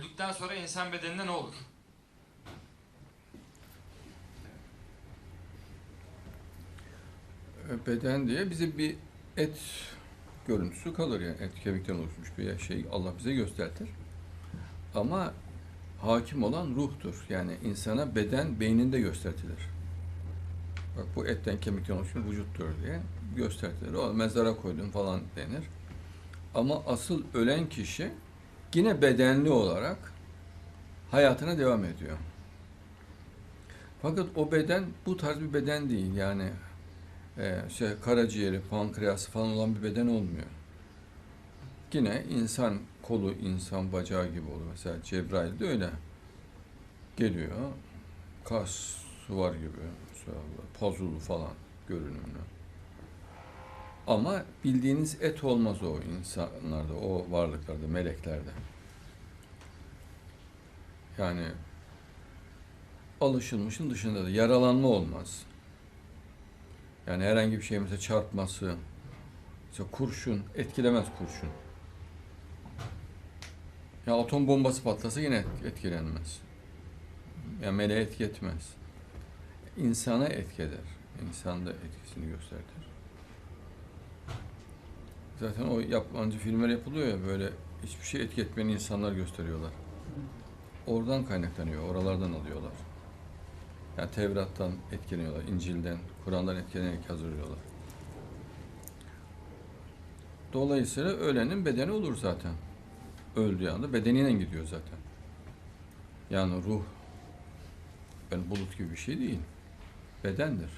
öldükten sonra insan bedeninde ne olur? E, Beden diye bize bir et görüntüsü kalır yani et kemikten oluşmuş bir şey Allah bize göstertir. Ama hakim olan ruhtur. Yani insana beden beyninde göstertilir. Bak bu etten kemikten oluşmuş vücuttur diye göstertilir. O mezara koydum falan denir. Ama asıl ölen kişi yine bedenli olarak hayatına devam ediyor. Fakat o beden bu tarz bir beden değil. Yani e, şey, karaciğeri, pankreası falan olan bir beden olmuyor. Yine insan kolu, insan bacağı gibi olur. Mesela Cebrail de öyle. Geliyor, kas var gibi, pazulu falan görünümlü. Ama bildiğiniz et olmaz o insanlarda, o varlıklarda, meleklerde. Yani alışılmışın dışında da yaralanma olmaz. Yani herhangi bir şey mesela çarpması, mesela kurşun etkilemez kurşun. Ya atom bombası patlasa yine et- etkilenmez. Ya meleğe etki etmez. İnsana etki eder. İnsanda etkisini gösterir. Zaten o yabancı filmler yapılıyor ya böyle hiçbir şey etki etmeyen insanlar gösteriyorlar. Oradan kaynaklanıyor, oralardan alıyorlar. Yani Tevrat'tan etkileniyorlar, İncil'den, Kur'an'dan etkilenerek hazırlıyorlar. Dolayısıyla ölenin bedeni olur zaten. Öldüğü anda bedeniyle gidiyor zaten. Yani ruh, yani bulut gibi bir şey değil. Bedendir.